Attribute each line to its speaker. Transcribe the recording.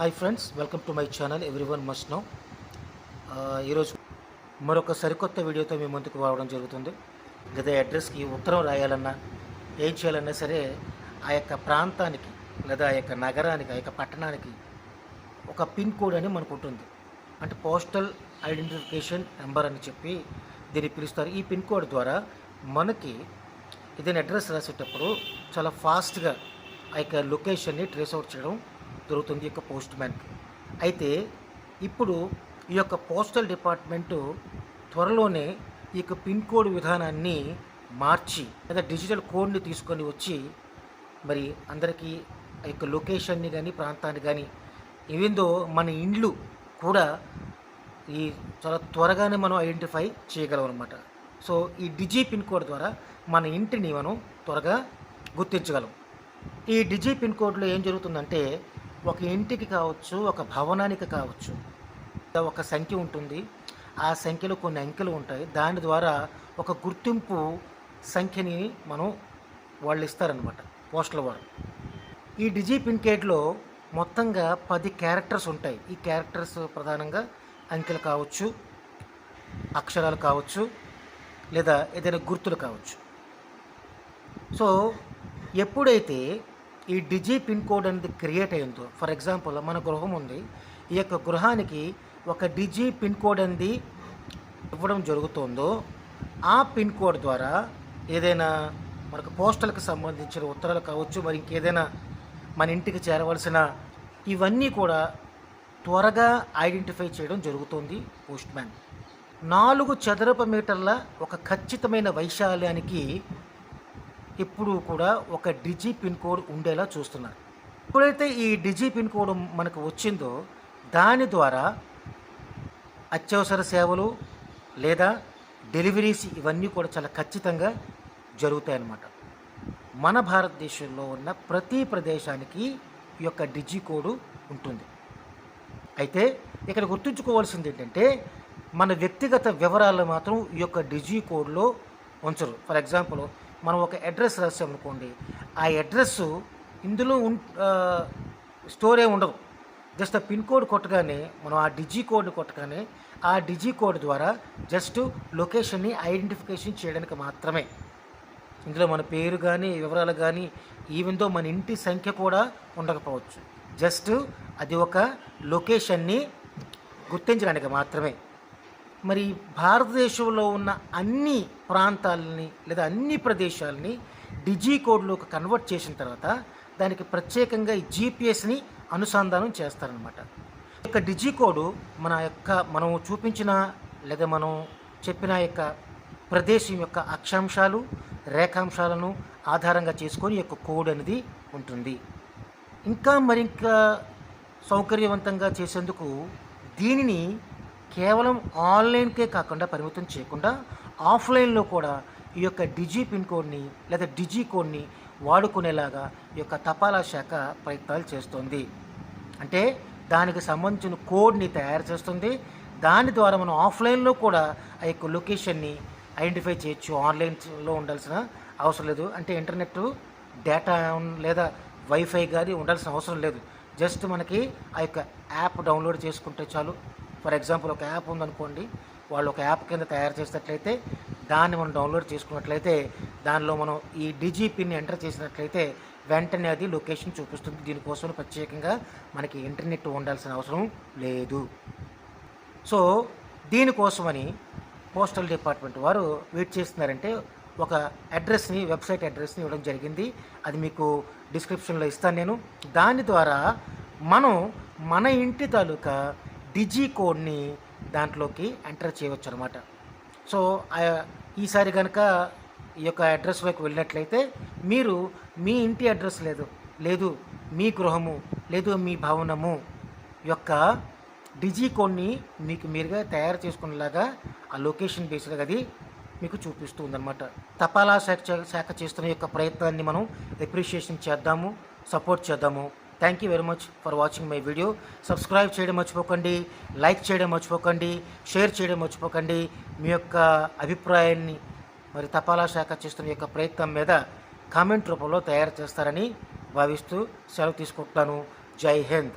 Speaker 1: Hi friends welcome to my channel everyone must know ఈరోజు మరొక సరికొత్త వీడియోతో మీ ముందుకు రావడం జరుగుతుంది. లేదా అడ్రస్కి ఉత్తరం రాయాలన్నా ఏం చేయాలన్నా సరే ఆ యొక్క ప్రాంతానికి లేదా ఆ యొక్క నగరానికి ఆ యొక్క పట్టణానికి ఒక పిన్ కోడ్ అని మనకు ఉంటుంది. అంటే పోస్టల్ ఐడెంటిఫికేషన్ నెంబర్ అని చెప్పి దీన్ని పిలుస్తారు. ఈ పిన్ కోడ్ ద్వారా మనకి ఏదైనా అడ్రస్ రాసేటప్పుడు చాలా ఫాస్ట్గా ఆ యొక్క లొకేషన్ని ట్రేస్ అవుట్ చేయడం దొరుకుతుంది ఈ యొక్క పోస్ట్ మ్యాన్కి. అయితే ఇప్పుడు ఈ యొక్క పోస్టల్ డిపార్ట్మెంటు త్వరలోనే ఈ యొక్క పిన్ కోడ్ విధానాన్ని మార్చి లేదా డిజిటల్ కోడ్ని తీసుకొని వచ్చి మరి అందరికీ ఆ యొక్క లొకేషన్ని కానీ ప్రాంతాన్ని కానీ ఏవిందో మన ఇండ్లు కూడా ఈ చాలా త్వరగానే మనం ఐడెంటిఫై చేయగలం అనమాట సో ఈ డిజీ పిన్ కోడ్ ద్వారా మన ఇంటిని మనం త్వరగా గుర్తించగలం. ఈ డిజీ పిన్ కోడ్లో ఏం జరుగుతుందంటే ఒక ఇంటికి కావచ్చు ఒక భవనానికి కావచ్చు ఒక సంఖ్య ఉంటుంది. ఆ సంఖ్యలో కొన్ని అంకెలు ఉంటాయి. దాని ద్వారా ఒక గుర్తింపు సంఖ్యని మనం వాళ్ళు ఇస్తారనమాట పోస్టల్ వారు. ఈ డిజీ పిన్ కేడ్లో మొత్తంగా పది క్యారెక్టర్స్ ఉంటాయి. ఈ క్యారెక్టర్స్ ప్రధానంగా అంకెలు కావచ్చు అక్షరాలు కావచ్చు లేదా ఏదైనా గుర్తులు కావచ్చు. సో ఎప్పుడైతే ఈ డిజి పిన్ కోడ్ అనేది క్రియేట్ అయిందో ఫర్ ఎగ్జాంపుల్ మన గృహం ఉంది. ఈ యొక్క గృహానికి ఒక డిజి పిన్ కోడ్ అనేది ఇవ్వడం జరుగుతుందో ఆ పిన్ కోడ్ ద్వారా ఏదైనా మనకు పోస్టల్కి సంబంధించిన ఉత్తరాలు కావచ్చు మరి ఇంకేదైనా మన ఇంటికి చేరవలసిన ఇవన్నీ కూడా త్వరగా ఐడెంటిఫై చేయడం జరుగుతుంది పోస్ట్ మ్యాన్. నాలుగు చదరపు మీటర్ల ఒక ఖచ్చితమైన వైశాల్యానికి ఇప్పుడు కూడా ఒక డిజి పిన్ కోడ్ ఉండేలా చూస్తున్నారు. ఎప్పుడైతే ఈ డిజి పిన్ కోడ్ మనకు వచ్చిందో దాని ద్వారా అత్యవసర సేవలు లేదా డెలివరీస్ ఇవన్నీ కూడా చాలా ఖచ్చితంగా జరుగుతాయన్నమాట. మన భారతదేశంలో ఉన్న ప్రతి ప్రదేశానికి ఈ యొక్క డిజి కోడ్ ఉంటుంది. అయితే ఇక్కడ గుర్తుంచుకోవాల్సింది ఏంటంటే మన వ్యక్తిగత వివరాలు మాత్రం ఈ యొక్క డిజి కోడ్లో ఉంచరు. ఫర్ ఎగ్జాంపుల్ మనం ఒక అడ్రస్ రాసామనుకోండి ఆ అడ్రస్ ఇందులో ఉం స్టోరే ఉండదు. జస్ట్ ఆ పిన్ కోడ్ కొట్టగానే మనం ఆ డిజీ కోడ్ని కొట్టగానే ఆ డిజీ కోడ్ ద్వారా జస్ట్ లొకేషన్ని ఐడెంటిఫికేషన్ చేయడానికి మాత్రమే. ఇందులో మన పేరు కానీ వివరాలు కానీ ఈవెన్తో మన ఇంటి సంఖ్య కూడా ఉండకపోవచ్చు. జస్ట్ అది ఒక లొకేషన్ని గుర్తించడానికి మాత్రమే. మరి భారతదేశంలో ఉన్న అన్ని ప్రాంతాలని లేదా అన్ని ప్రదేశాలని డిజీ కోడ్లోకి కన్వర్ట్ చేసిన తర్వాత దానికి ప్రత్యేకంగా ఈ జీపీఎస్ని అనుసంధానం చేస్తారనమాట యొక్క డిజీ కోడ్ మన యొక్క మనం చూపించిన లేదా మనం చెప్పిన యొక్క ప్రదేశం యొక్క అక్షాంశాలు రేఖాంశాలను ఆధారంగా చేసుకొని యొక్క కోడ్ అనేది ఉంటుంది. ఇంకా మరింకా సౌకర్యవంతంగా చేసేందుకు దీనిని కేవలం ఆన్లైన్కే కాకుండా పరిమితం చేయకుండా ఆఫ్లైన్లో కూడా ఈ యొక్క డిజీ పిన్ కోడ్ని లేదా డిజీ కోడ్ని వాడుకునేలాగా ఈ యొక్క తపాలా శాఖ ప్రయత్నాలు చేస్తుంది. అంటే దానికి సంబంధించిన కోడ్ని తయారు చేస్తుంది. దాని ద్వారా మనం ఆఫ్లైన్లో కూడా ఆ యొక్క లొకేషన్ని ఐడెంటిఫై చేయొచ్చు. ఆన్లైన్లో ఉండాల్సిన అవసరం లేదు. అంటే ఇంటర్నెట్ డేటా లేదా వైఫై కానీ ఉండాల్సిన అవసరం లేదు. జస్ట్ మనకి ఆ యొక్క యాప్ డౌన్లోడ్ చేసుకుంటే చాలు. ఫర్ ఎగ్జాంపుల్ ఒక యాప్ ఉందనుకోండి వాళ్ళు ఒక యాప్ కింద తయారు చేసినట్లయితే దాన్ని మనం డౌన్లోడ్ చేసుకున్నట్లయితే దానిలో మనం ఈ డిజీ పిన్ ఎంటర్ చేసినట్లయితే వెంటనే అది లొకేషన్ చూపిస్తుంది. దీనికోసం ప్రత్యేకంగా మనకి ఇంటర్నెట్ ఉండాల్సిన అవసరం లేదు. సో దీనికోసమని పోస్టల్ డిపార్ట్మెంట్ వారు వెయిట్ చేస్తున్నారంటే ఒక అడ్రస్ని వెబ్సైట్ అడ్రస్ని ఇవ్వడం జరిగింది. అది మీకు డిస్క్రిప్షన్లో ఇస్తాను నేను. దాని ద్వారా మనం మన ఇంటి తాలూకా డిజీ కోడ్ని దాంట్లోకి ఎంటర్ చేయవచ్చు అనమాట సో ఈసారి కనుక ఈ యొక్క అడ్రస్లోకి వెళ్ళినట్లయితే మీరు మీ ఇంటి అడ్రస్ లేదు లేదు మీ గృహము లేదు మీ భవనము యొక్క డిజీ కోడ్ని మీకు మీరుగా తయారు చేసుకునేలాగా ఆ లొకేషన్ బేస్డ్గా అది మీకు చూపిస్తూ ఉందన్నమాట. తపాలా శాఖ శాఖ చేస్తున్న యొక్క ప్రయత్నాన్ని మనం ఎప్రిషియేషన్ చేద్దాము సపోర్ట్ చేద్దాము. Thank you very much for watching my video subscribe చేయడం మర్చిపోకండి లైక్ చేయడం మర్చిపోకండి షేర్ చేయడం మర్చిపోకండి. మీ యొక్క అభిప్రాయాన్ని మరి తపాలా శాఖ చేస్తున్న యొక్క ప్రయత్నం మీద కామెంట్ రూపంలో తయారు చేస్తారని భావిస్తూ సెలవు తీసుకుంటున్నాను. జై హింద్.